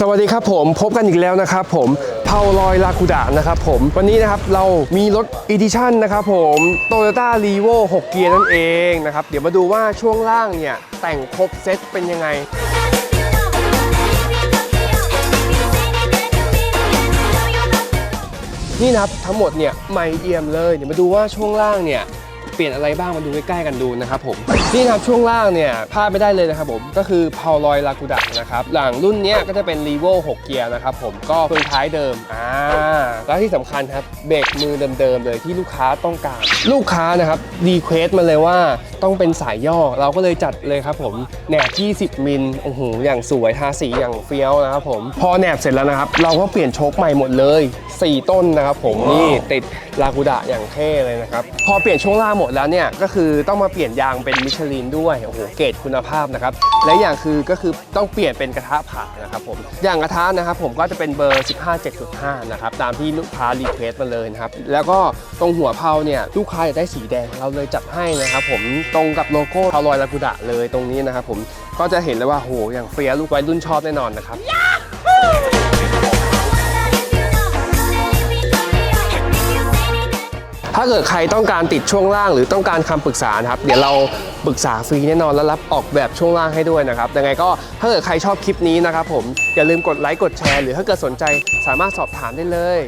สวัสดีครับผมพบกันอีกแล้วนะครับผมเผาลอยลาคูดะนะครับผมวันนี้นะครับเรามีรถอีดิชั่นนะครับผม Toyota r e v o 6เกียร์นั่นเองนะครับเดี๋ยวมาดูว่าช่วงล่างเนี่ยแต่งครบเซตเป็นยังไงนี่นะครับทั้งหมดเนี่ยไม่เอี่ยมเลยเดี๋ยวมาดูว่าช่วงล่างเนี่ย เปลี่ยนอะไรบ้างมาดูใกล้ๆกันดูนะครับผมนี่นะครับช่วงล่างเนี่ยพลาดไม่ได้เลยนะครับผมก็คือพาวลอยลากูดะนะครับหลังรุ่นนี้ก็จะเป็นรีโว6เกียร์นะครับผมก็เฟืองท้ายเดิมอ่าแล้วที่สำคัญครับเบรกมือเดิมๆเลยที่ลูกค้าต้องการ ลูกค้านะครับรีเควสมาเลยว่า ต้องเป็นสายย่อ เราก็เลยจัดเลยครับผมแหนบ 20 มิลโอ้โหอย่างสวยทาสีอย่างเฟี้ยวนะครับผมพอแหนบเสร็จแล้วนะครับ เราก็เปลี่ยนโชคใหม่หมดเลย 4 ต้นนะครับผมนี่ติดลากูดะอย่างเท่เลยนะครับพอเปลี่ยนช่วงล่างหมดแล้วเนี่ยก็คือต้องมาเปลี่ยนยางเป็นมิชลินด้วยโอ้โหเกรดคุณภาพนะครับและอย่างคือก็คือต้องเปลี่ยนเป็นกระทะผ่านะครับผมอย่างกระทะนะครับผมก็จะเป็นเบอร์ 15 7.5 นะครับตามที่ลูกค้ารีเควสมาเลยนะครับแล้วก็ตรงหัวเพลาเนี่ยลูกค้าอยากได้สีแดงเราเลยจัดให้นะครับผมตรงกับโลโก้พาวลอยลากุดะเลยตรงนี้นะครับผมก็จะเห็นเลยว่าโหอย่างเฟียลูกไวัรุ่นชอบแน่นอนนะครับ ถ้าเกิดใครต้องการติดช่วงล่างหรือต้องการคำปรึกษาครับ เดี๋ยวเราปรึกษาฟรีแน่นอนและรับออกแบบช่วงล่างให้ด้วยนะครับยังไงก็ถ้าเกิดใครชอบคลิปนี้นะครับผมอย่าลืมกดไลค์กดแชร์หรือถ้าเกิดสนใจสามารถสอบถามได้เลย